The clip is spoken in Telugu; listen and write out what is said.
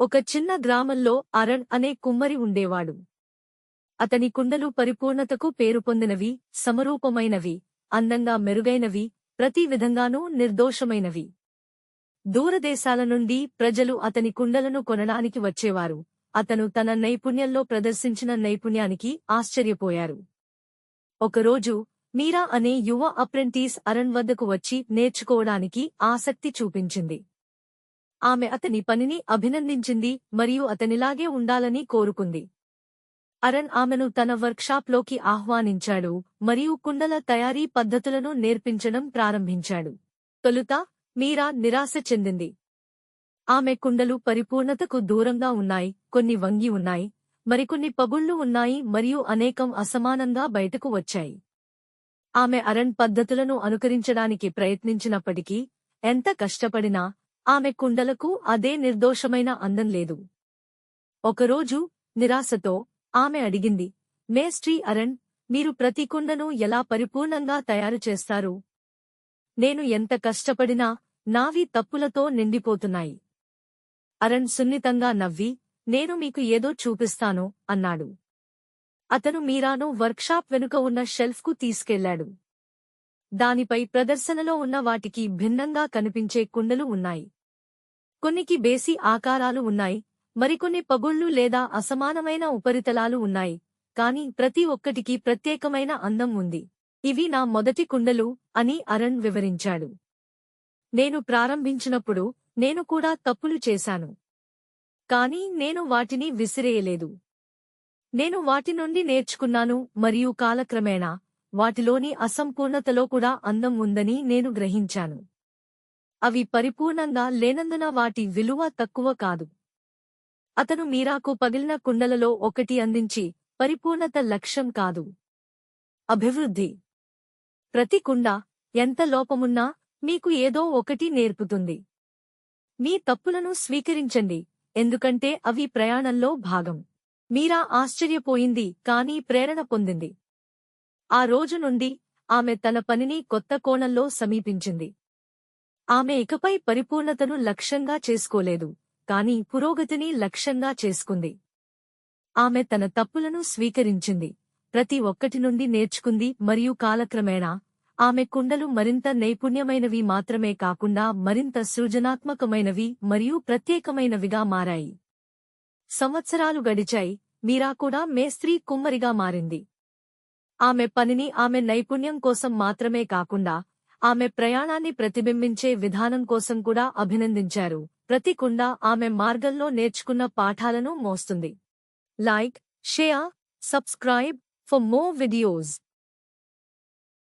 ఒక చిన్న గ్రామంలో అరణ్ అనే కుమ్మరి ఉండేవాడు. అతని కుండలు పరిపూర్ణతకు పేరు పొందినవి సమరూపమైనవి అందంగా మెరుగైనవి ప్రతి విధంగానూ నిర్దోషమైనవి. దూరదేశాల నుండి ప్రజలు అతని కుండలను కొనడానికి వచ్చేవారు. అతను తన నైపుణ్యంలో ప్రదర్శించిన నైపుణ్యానికి ఆశ్చర్యపోయారు. ఒకరోజు మీరా అనే యువ అప్రెంటీస్ అరణ్ వద్దకు వచ్చి నేర్చుకోవడానికి ఆసక్తి చూపించింది. ఆమె అతని పనిని అభినందించింది మరియు అతనిలాగే ఉండాలని కోరుకుంది. అరణ్ ఆమెను తన వర్క్షాప్లోకి ఆహ్వానించాడు మరియు కుండల తయారీ పద్ధతులను నేర్పించడం ప్రారంభించాడు. తొలుత మీరా నిరాశ చెందింది. ఆమె కుండలు పరిపూర్ణతకు దూరంగా ఉన్నాయి కొన్ని వంగి ఉన్నాయి మరికొన్ని పగుళ్ళు ఉన్నాయి మరియు అనేకం అసమానంగా బయటకు వచ్చాయి. ఆమె అరణ్ పద్ధతులను అనుకరించడానికి ప్రయత్నించినప్పటికీ ఎంత కష్టపడినా ఆమె కుండలకు అదే నిర్దోషమైన అందం లేదు. ఒకరోజు నిరాశతో ఆమె అడిగింది మేస్ట్రీ అరణ్ మీరు ప్రతి కుండను ఎలా పరిపూర్ణంగా తయారు చేస్తారు? నేను ఎంత కష్టపడినా నావి తప్పులతో నిండిపోతున్నాయి. అరణ్ సున్నితంగా నవ్వి నేను మీకు ఏదో చూపిస్తాను అన్నాడు. అతను మీరాను వర్క్షాప్ వెనుక ఉన్న షెల్ఫ్కు తీసుకెళ్ళాడు. దానిపై ప్రదర్శనలో ఉన్న వాటికి భిన్నంగా కనిపించే కుండలు ఉన్నాయి. కొన్నికి బేసి ఆకారాలు ఉన్నాయి మరికొన్ని పగుళ్ళు లేదా అసమానమైన ఉపరితలాలు ఉన్నాయి కాని ప్రతి ఒక్కటికి ప్రత్యేకమైన అందం ఉంది. ఇవి నా మొదటి కుండలు అని అరణ్ వివరించాడు. నేను ప్రారంభించినప్పుడు నేను కూడా తప్పులు చేశాను. కాని నేను వాటిని విసిరేయలేదు. నేను వాటి నుండి నేర్చుకున్నాను మరియు కాలక్రమేణా వాటిలోని అసంపూర్ణతలో కూడా అందం ఉందని నేను గ్రహించాను. అవి పరిపూర్ణంగా లేనందున వాటి విలువ తక్కువ కాదు. అతను మీరాకు పగిలిన కుండలలో ఒకటి అందించి పరిపూర్ణత లక్ష్యం కాదు. అభివృద్ధి. ప్రతి కుండ ఎంత లోపమున్నా మీకు ఏదో ఒకటి నేర్పుతుంది. మీ తప్పులను స్వీకరించండి ఎందుకంటే అవి ప్రయాణంలో భాగం. మీరా ఆశ్చర్యపోయింది కానీ ప్రేరణ పొందింది. ఆ రోజు నుండి ఆమె తన పనిని కొత్త కోణంలో సమీపించింది. ఆమె ఇకపై పరిపూర్ణతను లక్ష్యంగా చేసుకోలేదు కాని పురోగతిని లక్ష్యంగా చేసుకుంది. ఆమె తన తప్పులను స్వీకరించింది ప్రతి ఒక్కటి నుండి నేర్చుకుంది మరియు కాలక్రమేణా ఆమె కుండలు మరింత నైపుణ్యమైనవి మాత్రమే కాకుండా మరింత సృజనాత్మకమైనవి మరియు ప్రత్యేకమైనవిగా మారాయి. సంవత్సరాలు గడిచాయి మీరా కూడా మేస్త్రీ కుమ్మరిగా మారింది. ఆమె పనిని ఆమె నైపుణ్యం కోసం మాత్రమే కాకుండా ఆమె ప్రయాణాన్ని ప్రతిబింబించే విధానం కోసం కూడా అభినందించారు. ప్రతి కుండ ఆమె మార్గంలో నేర్చుకున్న పాఠాలను మోస్తుంది. Like share subscribe for more videos.